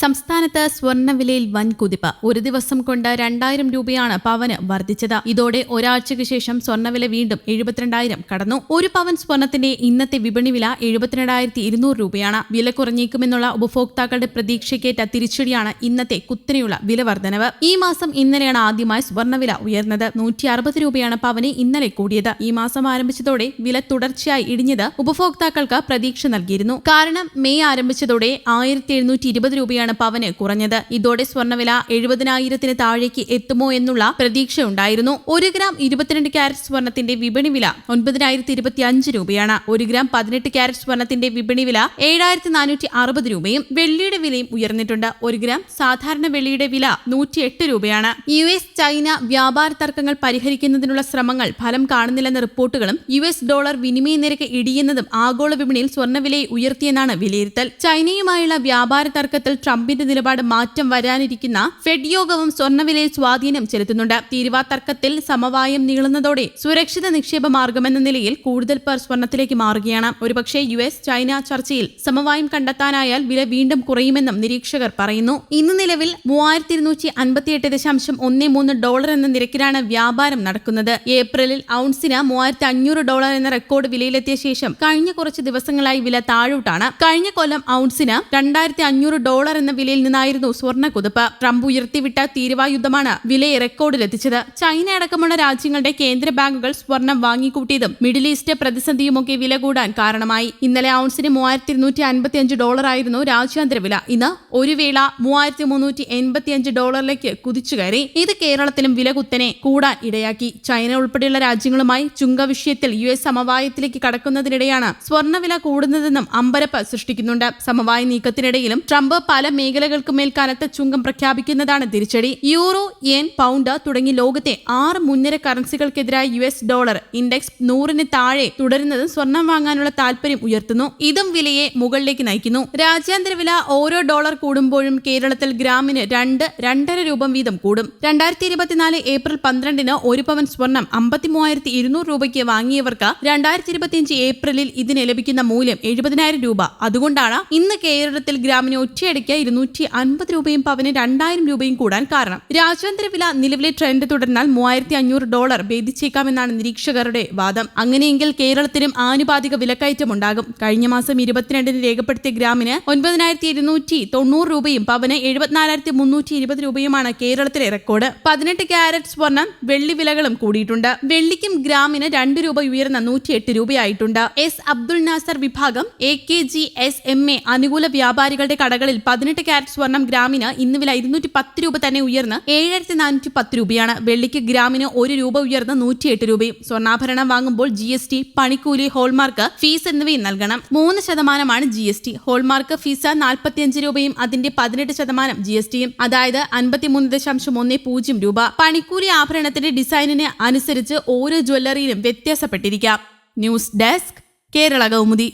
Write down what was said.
സംസ്ഥാനത്ത് സ്വർണവിലയിൽ വൻ കുതിപ്പ് ഒരു ദിവസം കൊണ്ട് രണ്ടായിരം രൂപയാണ് പവന് വർദ്ധിച്ചത്. ഇതോടെ ഒരാഴ്ചയ്ക്ക് ശേഷം സ്വർണവില വീണ്ടും എഴുപത്തിരണ്ടായിരം കടന്നു. ഒരു പവൻ സ്വർണത്തിന്റെ ഇന്നത്തെ വിപണി വില എഴുപത്തിരണ്ടായിരത്തി ഇരുന്നൂറ് രൂപയാണ്. വില കുറഞ്ഞേക്കുമെന്നുള്ള ഉപഭോക്താക്കളുടെ പ്രതീക്ഷയ്ക്കേറ്റ തിരിച്ചടിയാണ് ഇന്നത്തെ കുത്തനെയുള്ള വില വർധനവ്. ഈ മാസം ഇന്നലെയാണ് ആദ്യമായി സ്വർണവില ഉയർന്നത്. നൂറ്റി അറുപത് രൂപയാണ് പവന് ഇന്നലെ കൂടിയത്. ഈ മാസം ആരംഭിച്ചതോടെ വില തുടർച്ചയായി ഇടിഞ്ഞത് ഉപഭോക്താക്കൾക്ക് പ്രതീക്ഷ നൽകിയിരുന്നു. കാരണം മെയ് ആരംഭിച്ചതോടെ ആയിരത്തി ഇരുപത് രൂപയാണ് പവന് കുറഞ്ഞത്. ഇതോടെ സ്വർണവില എഴുപതിനായിരത്തിന് താഴേക്ക് എത്തുമോ എന്നുള്ള പ്രതീക്ഷയുണ്ടായിരുന്നു. ഒരു ഗ്രാം ഇരുപത്തിരണ്ട് ക്യാരറ്റ് സ്വർണത്തിന്റെ വിപണി വില ഒൻപതിനായിരത്തി ഇരുപത്തി അഞ്ച് രൂപയാണ്. ഒരു ഗ്രാം പതിനെട്ട് ക്യാരറ്റ് സ്വർണത്തിന്റെ വിപണി വില ഏഴായിരത്തി നാനൂറ്റി അറുപത് രൂപയും വെള്ളിയുടെ വിലയും ഉയർന്നിട്ടുണ്ട്. ഒരു ഗ്രാം സാധാരണ വെള്ളിയുടെ വില നൂറ്റിയെട്ട് രൂപയാണ്. യു എസ് ചൈന വ്യാപാര തർക്കങ്ങൾ പരിഹരിക്കുന്നതിനുള്ള ശ്രമങ്ങൾ ഫലം കാണുന്നില്ലെന്ന റിപ്പോർട്ടുകളും യു എസ് ഡോളർ വിനിമയ നിരക്ക് ഇടിയുന്നതും ആഗോള വിപണിയിൽ സ്വർണവിലയെ ഉയർത്തിയെന്നാണ് വിലയിരുത്തൽ. ചൈനയുമായുള്ള വ്യാപാര തർക്കത്തിൽ ട്രംപിന്റെ നിലപാട് മാറ്റം വരാനിരിക്കുന്ന ഫെഡ് യോഗവും സ്വർണവിലയിൽ സ്വാധീനം ചെലുത്തുന്നുണ്ട്. തീരുവ തർക്കത്തിൽ സമവായം നീളുന്നതോടെ സുരക്ഷിത നിക്ഷേപ മാർഗമെന്ന നിലയിൽ കൂടുതൽ പേർ സ്വർണത്തിലേക്ക് മാറുകയാണ്. ഒരുപക്ഷെ യു എസ് ചൈന ചർച്ചയിൽ സമവായം കണ്ടെത്താനായാൽ വില വീണ്ടും കുറയുമെന്നും നിരീക്ഷകർ പറയുന്നു. ഇന്ന് നിലവിൽ മൂവായിരത്തി ഇരുന്നൂറ്റി അൻപത്തിയെട്ട് ദശാംശം ഒന്ന് മൂന്ന് ഡോളർ എന്ന നിരക്കിലാണ് വ്യാപാരം നടക്കുന്നത്. ഏപ്രിലിൽ ഔൺസിന് മൂവായിരത്തി അഞ്ഞൂറ് ഡോളർ എന്ന റെക്കോർഡ് വിലയിലെത്തിയ ശേഷം കഴിഞ്ഞ കുറച്ച് ദിവസങ്ങളായി വില താഴോട്ടാണ്. കഴിഞ്ഞ കൊല്ലം ഔൺസിന് രണ്ടായിരത്തി അഞ്ഞൂറ് ഡോളർ എന്ന വിലയിൽ നിന്നായിരുന്നു സ്വർണ കുതിപ്പ് ട്രംപ് ഉയർത്തിവിട്ട തീരുവായുദ്ധമാണ് വിലയെ റെക്കോർഡിലെത്തിച്ചത്. ചൈന അടക്കമുള്ള രാജ്യങ്ങളുടെ കേന്ദ്ര ബാങ്കുകൾ സ്വർണം വാങ്ങിക്കൂട്ടിയതും മിഡിൽ ഈസ്റ്റ് പ്രതിസന്ധിയുമൊക്കെ വില കൂടാൻ കാരണമായി. ഇന്നലെ ഔൺസിന് മൂവായിരത്തി ഇരുന്നൂറ്റി അൻപത്തി അഞ്ച് ഡോളറായിരുന്നു രാജ്യാന്തര വില. ഇന്ന് ഒരു വേള മൂവായിരത്തി മുന്നൂറ്റി എൺപത്തി അഞ്ച് ഡോളറിലേക്ക് കുതിച്ചു കയറി. ഇത് കേരളത്തിലും വില കുത്തനെ കൂടാൻ ഇടയാക്കി. ചൈന ഉൾപ്പെടെയുള്ള രാജ്യങ്ങളുമായി ചുങ്ക വിഷയത്തിൽ യു എസ് സമവായത്തിലേക്ക് കടക്കുന്നതിനിടെയാണ് സ്വർണവില കൂടുന്നതെന്നും അമ്പരപ്പ് സൃഷ്ടിക്കുന്നുണ്ട്. സമവായ നീക്കത്തിനിടയിലും ട്രംപ് പല മേഖലകൾക്കും മേൽ കനത്ത ചുങ്കം പ്രഖ്യാപിക്കുന്നതാണ് തിരിച്ചടി. യൂറോ യെൻ പൗണ്ട് തുടങ്ങി ലോകത്തെ ആറ് മുൻനിര കറൻസികൾക്കെതിരായ യു എസ് ഡോളർ ഇൻഡെക്സ് നൂറിന് താഴെ തുടരുന്നത് സ്വർണം വാങ്ങാനുള്ള താല്പര്യം ഉയർത്തുന്നു. ഇതും വിലയെ മുകളിലേക്ക് നയിക്കുന്നു. രാജ്യാന്തര വില ഓരോ ഡോളർ കൂടുമ്പോഴും കേരളത്തിൽ ഗ്രാമിന് രണ്ട് രണ്ടര രൂപം വീതം കൂടും. രണ്ടായിരത്തി ഇരുപത്തിനാല് ഏപ്രിൽ പന്ത്രണ്ടിന് ഒരു പവൻ സ്വർണം അമ്പത്തിമൂവായിരത്തി ഇരുന്നൂറ് രൂപയ്ക്ക് വാങ്ങിയവർക്ക് രണ്ടായിരത്തി ഇരുപത്തിയഞ്ച് ഏപ്രിലിൽ ഇതിന് ലഭിക്കുന്ന മൂല്യം എഴുപതിനായിരം രൂപ. അതുകൊണ്ടാണ് ഇന്ന് കേരളത്തിൽ ഗ്രാമിന് ഒറ്റയടിക്ക് ഇരുന്നൂറ്റി അൻപത് രൂപയും പവന് രണ്ടായിരം രൂപയും കൂടാൻ കാരണം. രാജ്യാന്തര വില നിലവിലെ ട്രെൻഡ് തുടർന്നാൽ മൂവായിരത്തി അഞ്ഞൂറ് ഡോളർ ഭേദിച്ചേക്കാമെന്നാണ് നിരീക്ഷകരുടെ വാദം. അങ്ങനെയെങ്കിൽ കേരളത്തിനും ആനുപാതിക വിലക്കയറ്റം ഉണ്ടാകും കഴിഞ്ഞ മാസം ഇരുപത്തിരണ്ടിന് രേഖപ്പെടുത്തിയ ഗ്രാമിന് ഒൻപതിനായിരത്തി ഇരുന്നൂറ്റി തൊണ്ണൂറ് രൂപയും പവന് എഴുപത്തിനാലായിരത്തി മുന്നൂറ്റി ഇരുപത് രൂപയുമാണ് കേരളത്തിലെ റെക്കോർഡ് പതിനെട്ട് ക്യാരറ്റ് സ്വർണം വെള്ളി വിലകളും കൂടിയിട്ടുണ്ട്. വെള്ളിക്കും ഗ്രാമിന് രണ്ട് രൂപ ഉയർന്ന നൂറ്റിയെട്ട് രൂപയായിട്ടുണ്ട്. എസ് അബ്ദുൾ നാസർ വിഭാഗം A K G S M A അനുകൂല വ്യാപാരികളുടെ കടകളിൽ പതിനെട്ട് ക്യാരറ്റ് സ്വർണം ഗ്രാമിന് ഇന്ന് വില ഇരുന്നൂറ്റി പത്ത് രൂപ തന്നെ ഉയർന്ന് ഏഴായിരത്തി നാനൂറ്റി പത്ത് രൂപയാണ്. വെള്ളിക്ക് ഗ്രാമിന് ഒരു രൂപ ഉയർന്ന് നൂറ്റിയെട്ട് രൂപയും. സ്വർണാഭരണം വാങ്ങുമ്പോൾ ജി എസ് ടി പണിക്കൂലി ഹോൾമാർക്ക് ഫീസ് എന്നിവയും നൽകണം. മൂന്ന് ശതമാനമാണ് G S T hallmark fee നാൽപ്പത്തിയഞ്ച് രൂപയും അതിന്റെ പതിനെട്ട് ശതമാനം ജി എസ് ടിയും അതായത് അൻപത്തിമൂന്ന് ദശാംശം ഒന്ന് പൂജ്യം രൂപ. പണിക്കൂലി ആഭരണത്തിന്റെ ഡിസൈനിന് അനുസരിച്ച് ഓരോ ജ്വല്ലറിയിലും വ്യത്യാസപ്പെട്ടിരിക്കാം. News desk Kerala Kaumudi.